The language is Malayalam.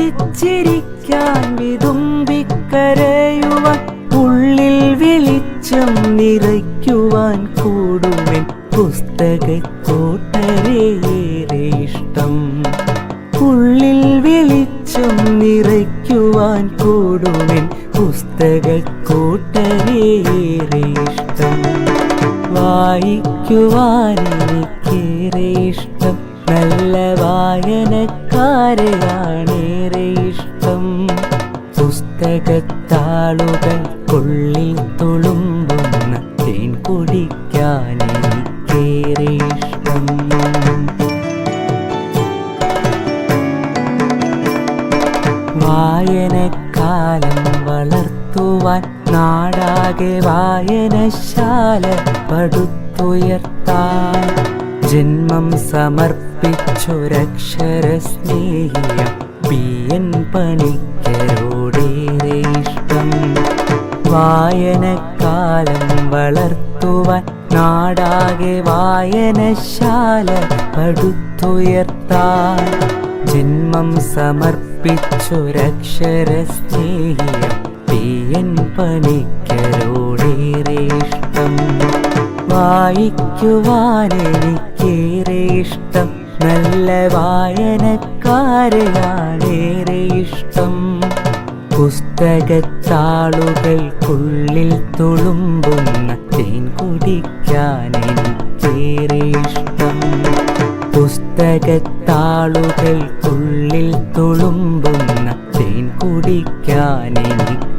പൊട്ടിച്ചിരിക്കാൻ വിതുമ്പിക്കരയുവാൻ ഉള്ളിൽ വെളിച്ചം നിറയ്ക്കുവാൻ കൂടുമെൻ പുസ്തകക്കോട്ടരയേറെ ഇഷ്ടം. ഉള്ളിൽ വെളിച്ചം നിറയ്ക്കുവാൻ കൂടുമെൻ പുസ്തകക്കൂട്ടരേറെ ഇഷ്ടം. വായിക്കുവാൻ എനിക്കേറെ ഇഷ്ടം. നല്ല വായനക്കാരെയാണേറെ ഇഷ്ടം. പുസ്തകത്താളുകൾ കൊള്ളിൽ തുളുമ്പുന്ന തേൻ കുടിക്കാൻ എനിക്കേറെ ഇഷ്ടം. വായനക്കാലം വളർത്തുവാൻ നാടാകെ വായനശാല പടുത്തുയർത്താൻ ജന്മം സമർപ്പിച്ചൊരക്ഷര സ്നേഹിയ പി എൻ പണിക്കരോടേറെ ഇഷ്ടം. വായനക്കാലം വളർത്തുവാൻ നാടാകെ വായനശാല പടുത്തുയർത്താൻ ജന്മം സമർപ്പിച്ചൊരക്ഷര സ്നേഹിയ പി എൻ പണിക്കരോടേറെ ഇഷ്ടം. വായിക്കുവാൻ എനിക്കേറെ ഇഷ്ടം നല്ല വായനക്കാരെയാണേറെ ഇഷ്ടം പുസ്തകത്താളുകൾക്കുള്ളിൽ തുളുമ്പുന്ന തേൻ കുടിക്കാൻ എനിക്കേറെ ഇഷ്ടം. പുസ്തകത്താളുകൾക്കുള്ളിൽ തുളുമ്പുന്ന തേൻ കുടിക്കാൻ എനിക്ക്